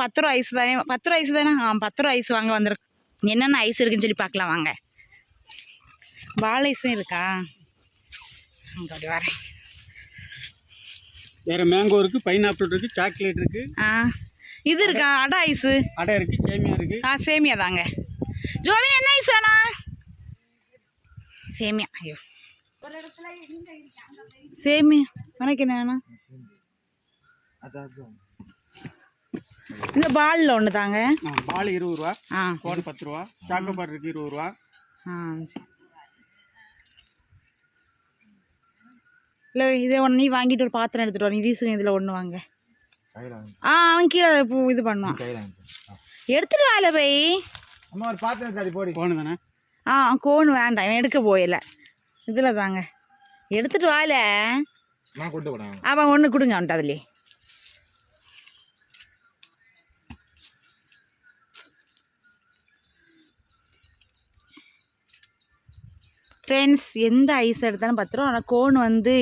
பத்து ரூபா ஐஸ் தானே பத்து ரூபா ஐஸ் தானே ஆ பத்து ரூபா ஐஸ் வாங்க வந்திருக்கோம் என்னென்ன ஐஸ் இருக்குன்னு சொல்லி பார்க்கலாம் வாங்க. வாழை ஐஸும் இருக்கா? அங்கே அப்படி வரேன் வேற மேங்கோ இருக்கு பைனாப்பிள் இருக்கு சாக்லேட் இருக்கு. ஆ இது இருக்கா? அடை ஐஸு. அடை இருக்கு சேமியா இருக்கு. ஆ சேமியா தாங்க. ஜோவின் என்ன ஐஸ் வேணாம்? சேமியா ஐயோ. சேமியா உனக்கு என்ன வேணும்? இந்த பாலில் ஒன்று தாங்க. பால் இருபது ரூபா. ஆ. கோன் பத்து ரூபா. சாக்கோபார் இருக்கு இருபது ரூபா. ஆ சரி. இல்லை இதை ஒன்று நீ வாங்கிட்டு ஒரு பாத்திரம் எடுத்துகிட்டு வா. நிதீஷுங்க இதில் ஒன்று வாங்க. ஆ அவன் கீழே பூ இது பண்ணுவான். எடுத்துட்டு வால போய். அம்மா ஒரு பாத்திரம் சாதி போடி. கோனு தானே? ஆ கோன் வேண்டாம். இவன் எடுக்க போயில இதில் தாங்க. எடுத்துட்டு வால. நான் கொண்டு போனேன் அவன் ஒன்று கொடுங்க அவன்ட்டு அதுலேயே. ஃப்ரெண்ட்ஸ் எந்த ஐஸ் எடுத்தாலும் பத்து ரூபா ஆனால் கோன் வந்து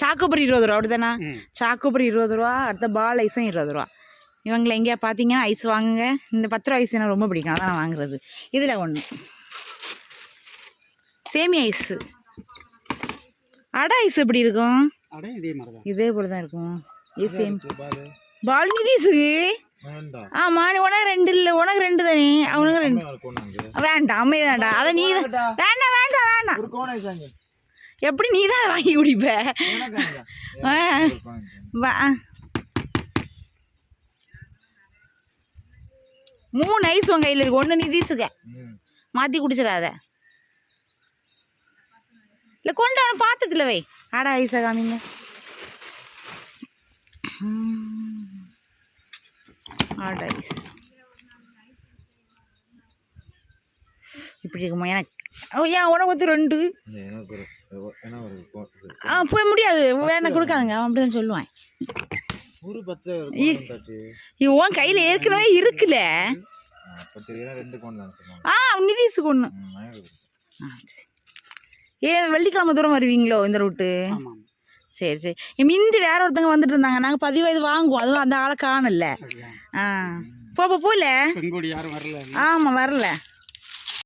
சாக்கோபுரி இருபது ரூபா அப்படி தானே ம். சாக்கோபுரி இருபது ரூபா அடுத்த பால் ஐஸும் இருபது ரூபா. இவங்களை எங்கேயா பார்த்தீங்கன்னா ஐஸ் வாங்குங்க. இந்த பத்து ரூபா ஐஸ் எனக்கு ரொம்ப பிடிக்கும். அதான் வாங்குறது. இதில் ஒன்று சேமி ஐஸு அடை ஐஸ் எப்படி இருக்கும்? இதே போல தான் இருக்கும். சேம் பால் நிதிஸுக்கு வேண்டாம். ஆமாம் உனக்கு ரெண்டு இல்லை. உனக்கு ரெண்டு தானே? அவனுக்கு ரெண்டு. வேண்டாம் அம்மே வேண்டாம். அதை நீ வேண்டாம் வேண்டாம் வேண்டாம். எப்படி நீ தான் அதை வாங்கி குடிப்ப? மூணு ஐஸ் உன் கையில் இருக்கு. ஒன்று நிதிஸுக்க ம். மாற்றி குடிச்சிடாத. இல்லை கொண்டு அவன் பாத்திரத்தில் வை. ஆடா ஐஸை காமிங்க. ஆடா ஐஸ் இருக்குமா? எனக்கு ஏன் உனக்கு வந்து ரெண்டு. ஆ போய் முடியாது. வேணா கொடுக்காதுங்க. அவன் அப்படி தான் சொல்லுவான் உன் கையில் ஏற்கனவே இருக்குல்ல? ஆ. ஆ சரி. ஏ வெள்ளிக்கிழமை தூரம் வருவீங்களோ இந்த ரூட்டு சரி சரி. மிந்தி வேற ஒருத்தங்க வந்துட்டு இருந்தாங்க. நாங்கள் பதிவாக இது வாங்குவோம். அதுவும் அந்த ஆளை காணல ஆ. போ போ போல. செங்கோடி யாரும் வரல. ஆமாம் வரல.